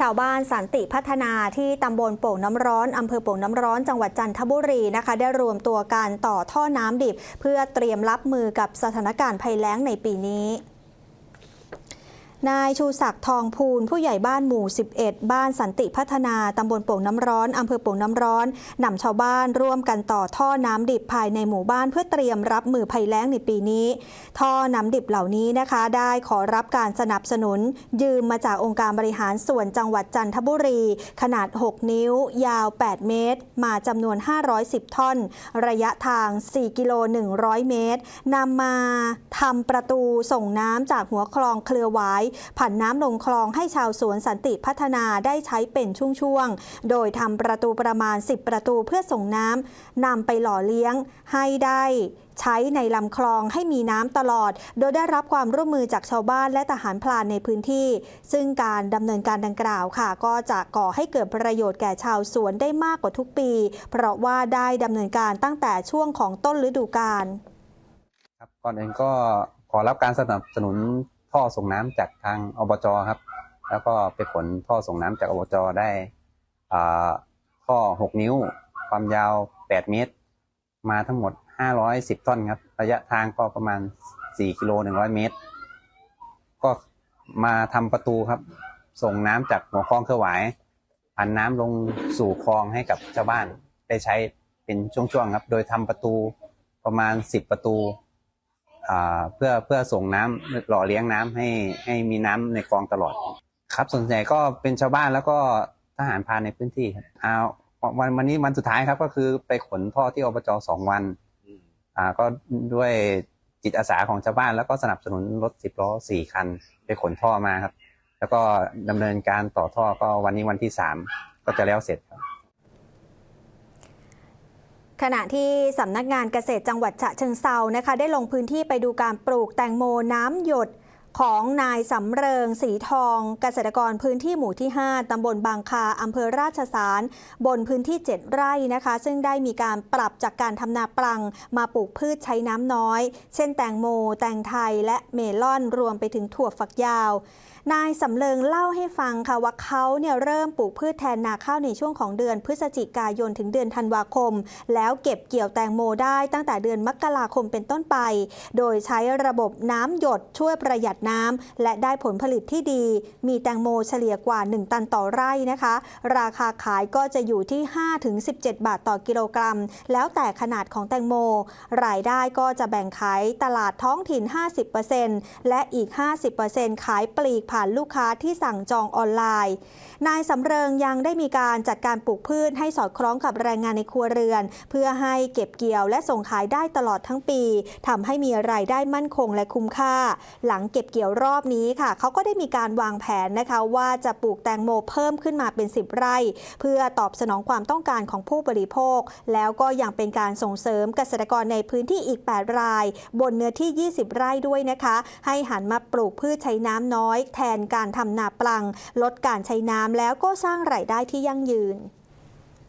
ชาวบ้านสันติพัฒนาที่ตำบลโป่งน้ำร้อนอำเภอโป่งน้ำร้อนจังหวัดจันทบุรีนะคะ ได้รวมตัวกันต่อท่อน้ำดิบ เพื่อเตรียมรับมือกับสถานการณ์ภัยแล้งในปีนี้ นายชูศักดิ์ทองพูนผู้ใหญ่บ้านหมู่ 11 บ้านสันติพัฒนา ตำบลโป่งน้ำร้อน อำเภอโป่งน้ำร้อน นำชาวบ้านร่วมกันต่อท่อน้ำดิบภายในหมู่บ้านเพื่อเตรียมรับมือภัยแล้งในปีนี้ ท่อน้ำดิบเหล่านี้นะคะ ได้ขอรับการสนับสนุน ยืมมาจากองค์การบริหารส่วนจังหวัดจันทบุรี ขนาด 6 นิ้ว ยาว 8 เมตร มาจำนวน 510 ท่อน ระยะทาง 4 กิโล 100 เมตรนำมาทำประตูส่งน้ำจากหัวคลองเครือหวายผ่านน้ำลงคลองให้ชาวสวนสันติพัฒนาได้ใช้เป็นช่วงๆ โดยทำประตูประมาณ 10 ประตูเพื่อส่งน้ำนำไปหล่อเลี้ยงให้ได้ใช้ในลำคลองให้มีน้ำตลอด โดยได้รับความร่วมมือจากชาวบ้านและทหารพลานในพื้นที่ ซึ่งการดำเนินการดังกล่าวค่ะ ก็จะก่อให้เกิดประโยชน์แก่ชาวสวนได้มากกว่าทุกปี เพราะว่าได้ดำเนินการตั้งแต่ช่วงของต้นฤดูกาลครับก่อนอื่นก็ขอรับการสนับสนุน ท่อส่งน้ำจากทางอบจครับ แล้วก็ไปขนท่อส่งน้ำจากอบจได้ท่อ 6 นิ้ว ความยาว 8 เมตร มาทั้งหมด 510ท่อนครับ ระยะทางก็ประมาณ 4กิโล100 เมตร ก็มาทำประตูครับ ส่งน้ำจากหัวคลองเครือหวายผ่านน้ำลงสู่คลองให้กับชาวบ้านได้ใช้เป็นช่วงๆครับ โดยทำประตูประมาณ 10 ประตู เพื่อเพื่อส่งน้ำหล่อเลี้ยงน้ำให้ให้มีน้ำในคลองตลอด ครับส่วนใหญ่ก็เป็นชาวบ้านแล้วก็ทหารพานในพื้นที่ครับอ่าวันวันนี้วันสุดท้ายครับก็คือไปขนท่อที่อบจสองวันอ่าก็ด้วยจิตอาสาของชาวบ้าน แล้วก็สนับสนุนรถสิบล้อสี่คัน ไปขนท่อมาครับ แล้วก็ดำเนินการต่อท่อก็วันนี้วันที่สามก็จะแล้วเสร็จ ขณะที่สำนักงานเกษตรจังหวัดฉะเชิงเซานะคะ ได้ลงพื้นที่ไปดูการปลูกแตงโมน้ำหยด ของนายสำเริงสีทอง เกษตรกรพื้นที่หมู่ที่ 5 ตำบลบางคาอำเภอราชสาร บนพื้นที่ 7 ไร่นะคะ ซึ่งได้มีการปรับจากการทำนาปรัง มาปลูกพืชใช้น้ำน้อย เช่นแตงโม แตงไทย และเมลอนรวมไปถึงถั่วฝักยาว นายสำเริงเล่าให้ฟังค่ะว่าเขาเนี่ยเริ่มปลูกพืชแทนนาข้าวในช่วงของเดือนพฤศจิกายนถึงเดือนธันวาคม แล้วเก็บเกี่ยวแตงโมได้ตั้งแต่เดือนมกราคมเป็นต้นไป โดยใช้ระบบน้ำหยดช่วยประหยัดน้ำและได้ผลผลิตที่ดี มีแตงโมเฉลี่ยกว่า 1 ตันต่อไร่นะคะ ราคาขายก็จะอยู่ที่ 5-17 บาทต่อกิโลกรัม แล้วแต่ขนาดของแตงโม รายได้ก็จะแบ่งขายตลาดท้องถิ่น 50%และอีก 50%ขายปลีกผ่านลูกค้าที่สั่งจองออนไลน์ นายสำเริงยังได้มีการจัดการปลูกพืชให้สอดคล้องกับแรงงานในครัวเรือน เพื่อให้เก็บเกี่ยวและส่งขายได้ตลอดทั้งปีทำให้มีรายได้มั่นคงและคุ้มค่า หลังเก็บเกี่ยวรอบนี้ค่ะเขาก็ได้มีการวางแผนนะคะว่าจะปลูกแตงโมเพิ่มขึ้นมาเป็น 10 ไร่ เพื่อตอบสนองความต้องการของผู้บริโภค แล้วก็ยังเป็นการส่งเสริมเกษตรกรในพื้นที่อีก 8 ราย บนเนื้อที่ 20 ไร่ด้วยนะคะ ให้หันมาปลูกพืชใช้น้ำน้อย แทนการทำนาปลัง ลดการใช้น้ำแล้วก็สร้างรายได้ที่ยั่งยืน